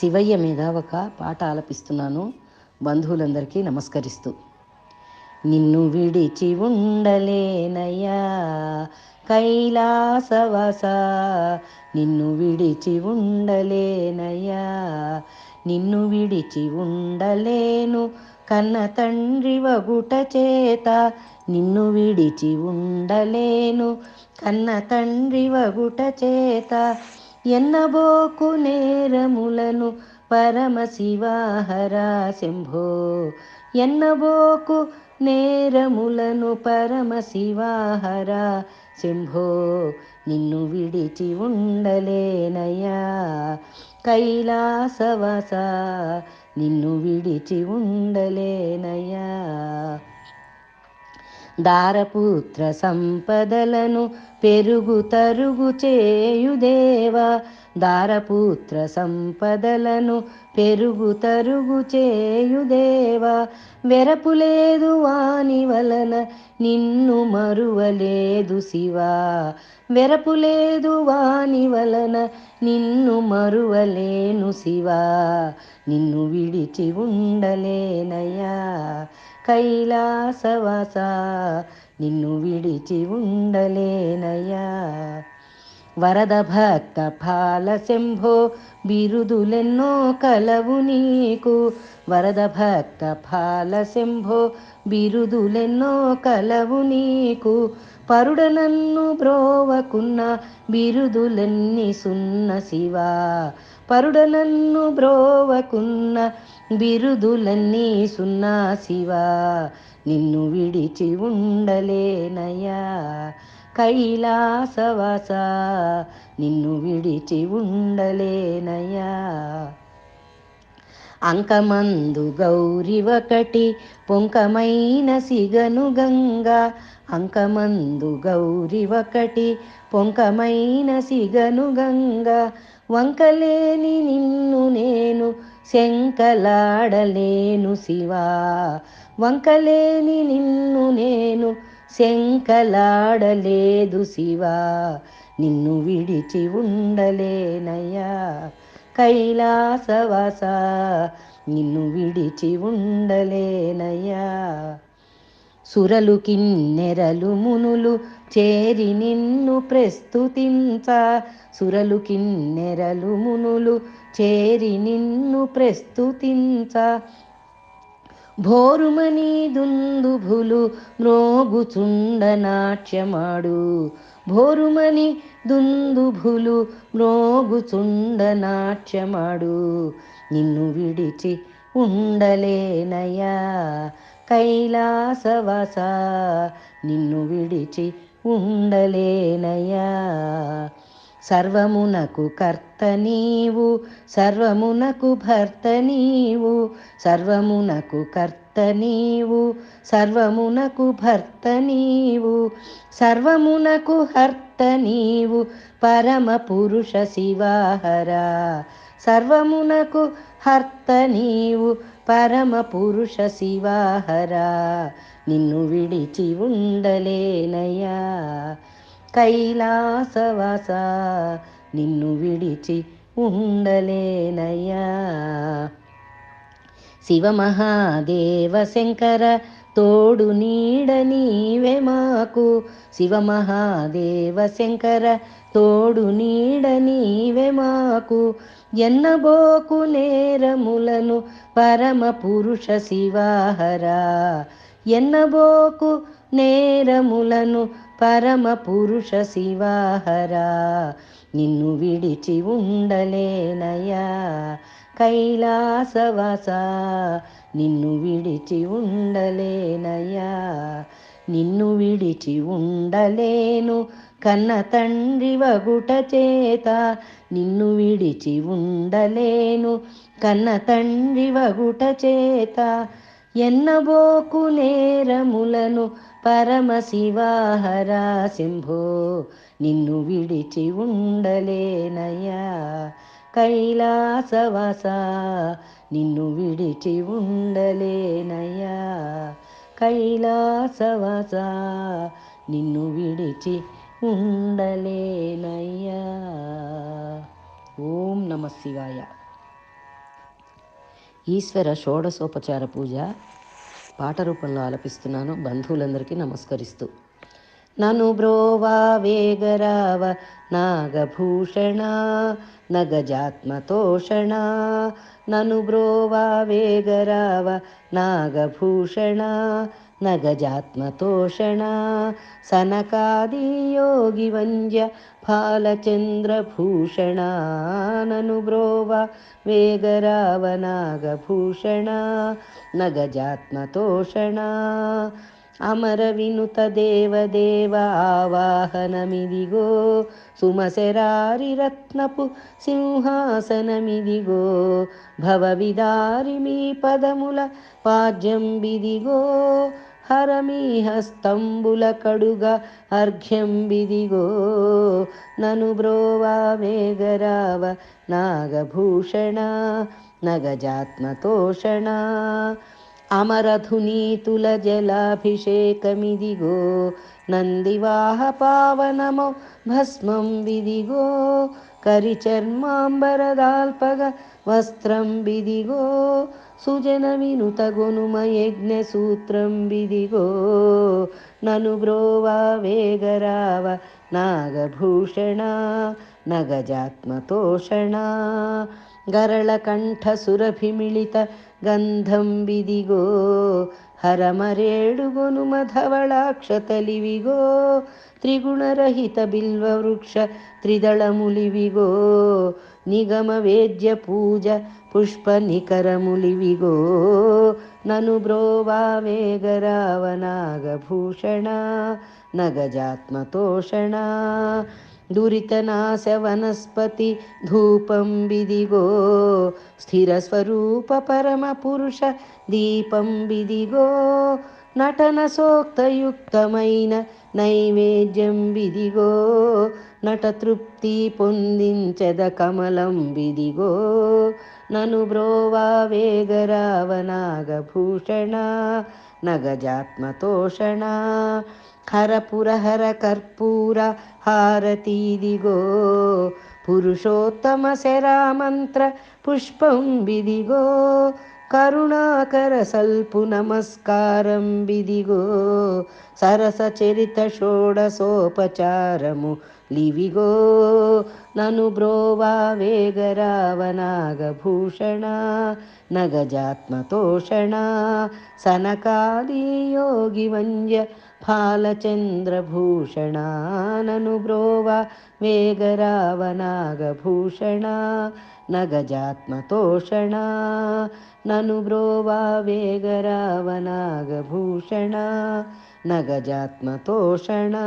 శివయ్య మీద ఒక పాట ఆలపిస్తున్నాను. బంధువులందరికీ నమస్కరిస్తూ. నిన్ను విడిచి ఉండలేనయ్యా కైలాసవాస. నిన్ను విడిచి ఉండలేనయ్యా నిన్ను విడిచి ఉండలేను కన్న తండ్రి వగుట చేత. నిన్ను విడిచి ఉండలేను కన్న తండ్రి వగుట చేత. ఎన్నబోకు నేరములను పరమశివాహరా శంభో. ఎన్నబోకు నేరములను పరమశివాహరా శంభో. నిన్ను విడిచి ఉండలేనయ్యా. కైలాసవాస నిన్ను విడిచి ఉండలేనయ్యా. దారపుత్ర సంపదలను పెరుగు తరుగు చేయుదేవా దారపుత్ర సంపదలను పెరుగు తరుగు చేయుదేవా వెరపులేదు వాని వలన నిన్ను మరువలేదు శివా. వెరపులేదు వాని వలన నిన్ను మరువలేను శివా. నిన్ను విడిచి ఉండలేనయ్యా. కైలాసవాస నిన్ను విడిచి ఉండలేనయ్యా. వరద భక్త ఫాల శంభో బిరుదులెన్నో కలవు నీకు. వరద భక్త ఫాల శంభో బిరుదులెన్నో కలవు నీకు. పరుడనన్ను బ్రోవకున్న బిరుదులన్నీ సున్న శివా. పరుడనన్ను బ్రోవకున్న బిరుదులన్నీ సున్నా శివా. నిన్ను విడిచి ఉండలేనయ్యా కైలాసవాస. నిన్ను విడిచి ఉండలేనయ్యా. అంకమందు గౌరి ఒకటి పొంకమైన సిగను గంగా. అంకమందు గౌరి ఒకటి పొంకమైన సిగను గంగా. వంకలేని నిన్ను నేను శంకలాడలేను శివా. వంకలేని నిన్ను నేను శంకలాడలేదు శివా. నిన్ను విడిచి ఉండలేనయ్యా. కైలాసవాస నిన్ను విడిచి ఉండలేనయ్యా. సురలు కిన్నెరలు మునులు చేరి నిన్ను ప్రస్తుతించ సురలు కిన్నెరలు మునులు చేరి నిన్ను ప్రస్తుతించ. భోరుమని దుందుభులు మ్రోగుచుండ నాట్యమాడు భోరుమని దుందుభులు మ్రోగుచుండ నాట్యమాడు నిన్ను విడిచి ఉండలేనయ్యా కైలాసవాస? నిన్ను విడిచి ఉండలేనయ్యా సర్వమునకు కర్త నీవు సర్వమునకు భర్త నీవు సర్వమునకు కర్త నీవు సర్వమునకు భర్త నీవు సర్వమునకు హర్త నీవు పరమ పురుష శివాహర. సర్వమునకు హర్త నీవు పరమ పురుష శివాహర. నిన్ను విడిచి ఉండలేనయ్యా. కైలాసవాస నిన్ను విడిచి ఉండలేనయ్యా. శివమహాదేవ శంకర తోడు నీడ నీవే మాకు. శివమహాదేవ శంకర తోడు నీడ నీవే మాకు. ఎన్నబోకు నేరములను పరమ పురుష శివాహరా. ఎన్నబోకు నేరములను పరమ పురుష శివాహరా. నిన్ను విడిచి ఉండలేనయా కైలాసవాస. నిన్ను విడిచి ఉండలేనయా నిన్ను విడిచి ఉండలేను కన్న తండ్రి వగుట చేత. నిన్ను విడిచి ఉండలేను కన్న తండ్రి వగుట చేత. ఎన్నబోకు నేరములను పరమశివాహరా శంభో నిన్ను విడిచి ఉండలేనయ్యా. కైలాసవాస నిన్ను విడిచి ఉండలేనయ్యా. కైలాసవాస నిన్ను విడిచి ఉండలేనయ్యా. ఓం నమ శివాయ. ఈశ్వర షోడశోపచార పూజ పాట రూపంలో ఆలపిస్తున్నాను. బంధువులందరికీ నమస్కరిస్తూ. నను బ్రోవా వేగరావ నాగభూషణ నగజాత్మతోషణ నను బ్రోవా వేగరావ నాగభూషణ నగజాత్మతోషణ సనకాది యోగి వంద్య ఫాలచంద్రభూషణ నను బ్రోవ వేగరావ నాగభూషణ నగజాత్మతోషణ हरमीहस्तम्बुलकडुग अर्घ्यं विदिगो ननु ब्रोवा मेघराव नागभूषणा नगजात्मतोषणा। अमरधुनीतुलजलाभिषेकमिदिगो नन्दिवाहपावनमो भस्मं विदिगो करिचर्माम्बरदाल्पग वस्त्रं विदिगो सुजनविनुतगुनुमयज्ञसूत्रं विधिगो ननु ननुग्रोवा वेगराव नागभूषणा नगजात्मतोषणा गरळकण्ठसुरभिमिलित गन्धं विधिगो ಹರಮರೇಳುಗೊನುಮಧವಳಾಕ್ಷತಲಿವಿಗೋ ತ್ರಿಗುಣರಹಿತ ಬಿಲ್ವವೃಕ್ಷ ತ್ರಿದಳಮುಲಿವಿಗೋ निगमवेद्यपूजपुष्पनिकरमुलिविगो ननु ब्रो वा वेगरावनागभूषणा नगजात्मतोषणा दुरितनाशवनस्पति धूपं विदिगो स्थिरस्वरूपपरमपुरुष दीपं विदिगो नटनसोक्तयुक्तमयन नैवेद्यं विदिगो గంధం విదిగో హరమరేడు గొనుమ ధవళాక్షతలివిగో త్రిగుణరహిత బిల్వవృక్ష త్రిదళములివిగో నిగమ వేద్య పూజ పుష్ప నికరములివిగో నను బ్రోవా వేగరావ నాగభూషణ నగజాత్మతోషణ దురితనాశ వనస్పతి ధూపం విదిగో స్థిర స్వరూప పరమ పురుష దీపం విదిగో నటన సోక్తయుక్తమైన నైవేద్యం విదిగో నట తృప్తి పొందించద కమలం విదిగో నను బ్రోవా వేగరావ నాగభూషణ నగజాత్మతోషణ హరపురహర కర్పూర హారతీదిగో పురుషోత్తమ శరామంత్ర పుష్పం విదిగో కరుణాకర సల్పు నమస్కారం విదిగో సరస చరిత షోడసోపచారము లివిగో నను బ్రోవా వేగరావ నాగభూషణ నగజాత్మతోషణ సనకాది యోగి వంద్య फालचन्द्रभूषणा वेगरावनागभूषणा न गजात्मतोषणा ननुब्रोवा वेगरावनागभूषणा न गजात्मतोषणा